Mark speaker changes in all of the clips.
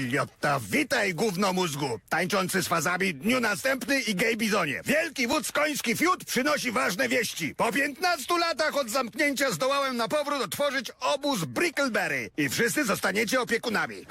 Speaker 1: Jotta, witaj gówno mózgu. Tańczący z fazami dniu następny i gej bizonie. Wielki wódz koński fiut przynosi ważne wieści. Po 15 latach od zamknięcia zdołałem na powrót otworzyć obóz Brickleberry i wszyscy zostaniecie opiekunami.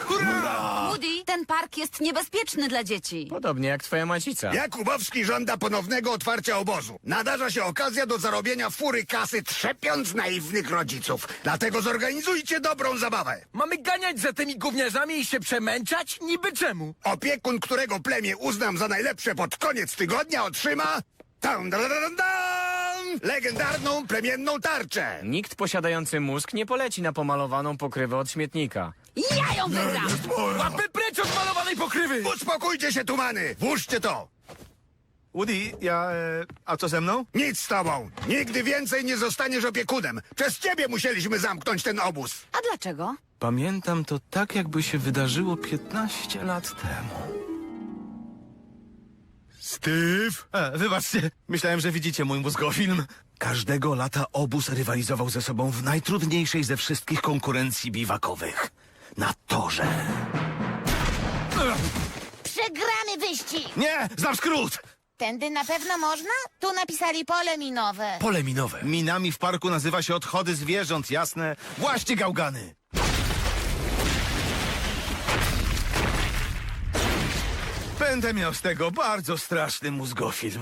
Speaker 2: Woody, ten park jest niebezpieczny dla dzieci.
Speaker 3: Podobnie jak twoja macica.
Speaker 1: Jakubowski żąda ponownego otwarcia obozu. Nadarza się okazja do zarobienia fury kasy, trzepiąc naiwnych rodziców. Dlatego zorganizujcie dobrą zabawę.
Speaker 4: Mamy ganiać za tymi gówniarzami i się przemęczać? Niby czemu?
Speaker 1: Opiekun, którego plemię uznam za najlepsze pod koniec tygodnia, otrzyma... Tam, da, da, da, dam, legendarną plemienną tarczę.
Speaker 3: Nikt posiadający mózg nie poleci na pomalowaną pokrywę od śmietnika.
Speaker 2: Ja ją wygram!
Speaker 4: Łapy precz od malowanej pokrywy!
Speaker 1: Uspokójcie się, tumany! Włóżcie to!
Speaker 5: Woody, ja... E, a co ze mną?
Speaker 1: Nic z tobą! Nigdy więcej nie zostaniesz opiekunem! Przez ciebie musieliśmy zamknąć ten obóz!
Speaker 2: A dlaczego?
Speaker 5: Pamiętam to tak, jakby się wydarzyło 15 lat temu.
Speaker 1: Steve?
Speaker 5: E, wybaczcie, myślałem, że widzicie mój mózgofilm. Każdego lata obóz rywalizował ze sobą w najtrudniejszej ze wszystkich konkurencji biwakowych. Na torze.
Speaker 6: Przegramy wyścig!
Speaker 5: Nie, znam skrót!
Speaker 6: Tędy na pewno można? Tu napisali pole minowe.
Speaker 5: Pole minowe. Minami w parku nazywa się odchody zwierząt, jasne? Właśnie gałgany. Będę miał z tego bardzo straszny mózgofilm.